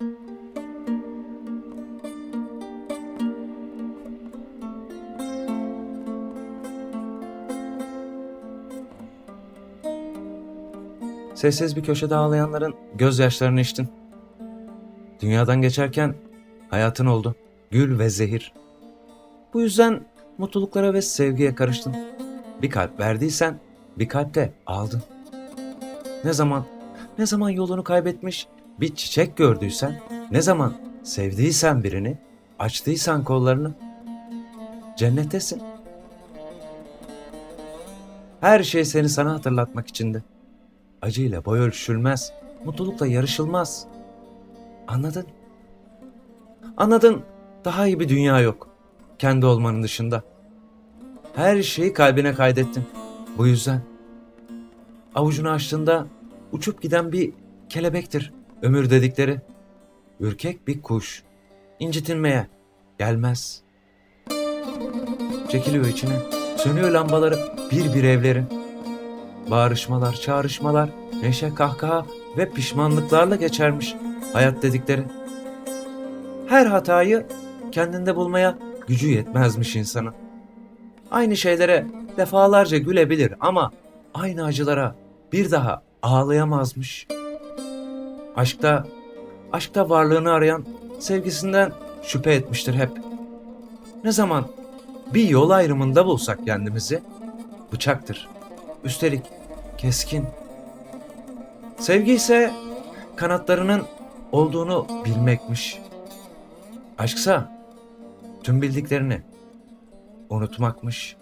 Sessiz bir köşede ağlayanların gözyaşlarını içtin. Dünyadan geçerken hayatın oldu. Gül ve zehir. Bu yüzden mutluluklara ve sevgiye karıştın. Bir kalp verdiysen bir kalp de aldın. Ne zaman, ne zaman yolunu kaybetmiş bir çiçek gördüysen, ne zaman sevdiysen birini, açtıysan kollarını, cennettesin. Her şey seni sana hatırlatmak içindi. Acıyla boy ölçüşülmez, mutlulukla yarışılmaz. Anladın? Anladın, daha iyi bir dünya yok. Kendi olmanın dışında. Her şeyi kalbine kaydettin. Bu yüzden. Avucunu açtığında uçup giden bir kelebektir ömür dedikleri. Ürkek bir kuş. İncitilmeye gelmez. Çekiliyor içine. Sönüyor lambaları bir bir evlerin. Bağrışmalar, çağrışmalar, neşe, kahkaha ve pişmanlıklarla geçermiş hayat dedikleri. Her hatayı kendinde bulmaya gücü yetmezmiş insana. Aynı şeylere defalarca gülebilir ama aynı acılara bir daha ağlayamazmış. Aşkta, aşkta varlığını arayan sevgisinden şüphe etmiştir hep. Ne zaman bir yol ayrımında bulsak kendimizi, bıçaktır. Üstelik keskin. Sevgi ise kanatlarının olduğunu bilmekmiş. Aşksa tüm bildiklerini unutmakmış.